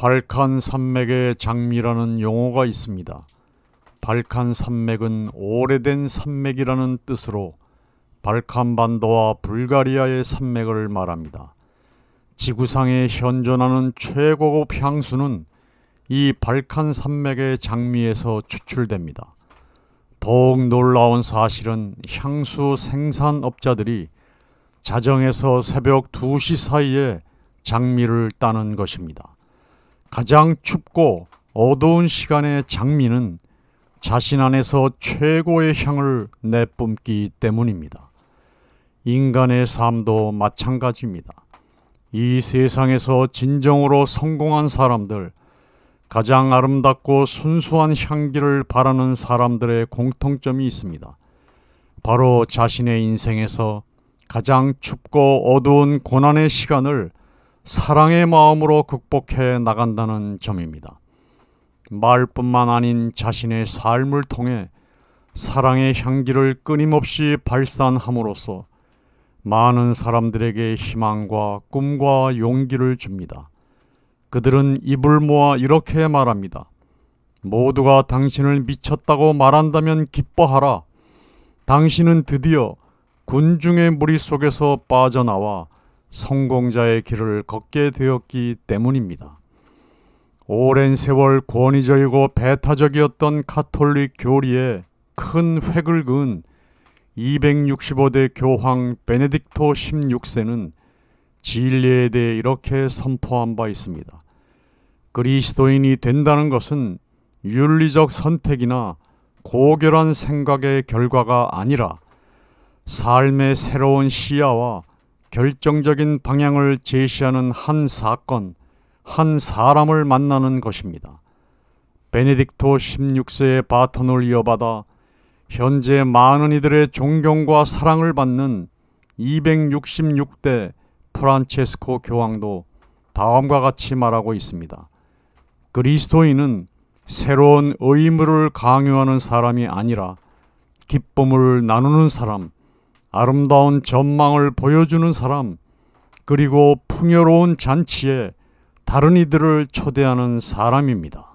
발칸 산맥의 장미라는 용어가 있습니다. 발칸 산맥은 오래된 산맥이라는 뜻으로 발칸 반도와 불가리아의 산맥을 말합니다. 지구상에 현존하는 최고급 향수는 이 발칸 산맥의 장미에서 추출됩니다. 더욱 놀라운 사실은 향수 생산업자들이 자정에서 새벽 2시 사이에 장미를 따는 것입니다. 가장 춥고 어두운 시간의 장미는 자신 안에서 최고의 향을 내뿜기 때문입니다. 인간의 삶도 마찬가지입니다. 이 세상에서 진정으로 성공한 사람들, 가장 아름답고 순수한 향기를 바라는 사람들의 공통점이 있습니다. 바로 자신의 인생에서 가장 춥고 어두운 고난의 시간을 사랑의 마음으로 극복해 나간다는 점입니다. 말뿐만 아닌 자신의 삶을 통해 사랑의 향기를 끊임없이 발산함으로써 많은 사람들에게 희망과 꿈과 용기를 줍니다. 그들은 입을 모아 이렇게 말합니다. 모두가 당신을 미쳤다고 말한다면 기뻐하라. 당신은 드디어 군중의 무리 속에서 빠져나와 성공자의 길을 걷게 되었기 때문입니다. 오랜 세월 권위적이고 배타적이었던 카톨릭 교리에 큰 획을 그은 265대 교황 베네딕토 16세는 진리에 대해 이렇게 선포한 바 있습니다. 그리스도인이 된다는 것은 윤리적 선택이나 고결한 생각의 결과가 아니라 삶의 새로운 시야와 결정적인 방향을 제시하는 한 사건, 한 사람을 만나는 것입니다. 베네딕토 16세의 바톤을 이어받아 현재 많은 이들의 존경과 사랑을 받는 266대 프란체스코 교황도 다음과 같이 말하고 있습니다. 그리스도인은 새로운 의무를 강요하는 사람이 아니라 기쁨을 나누는 사람, 아름다운 전망을 보여주는 사람, 그리고 풍요로운 잔치에 다른 이들을 초대하는 사람입니다.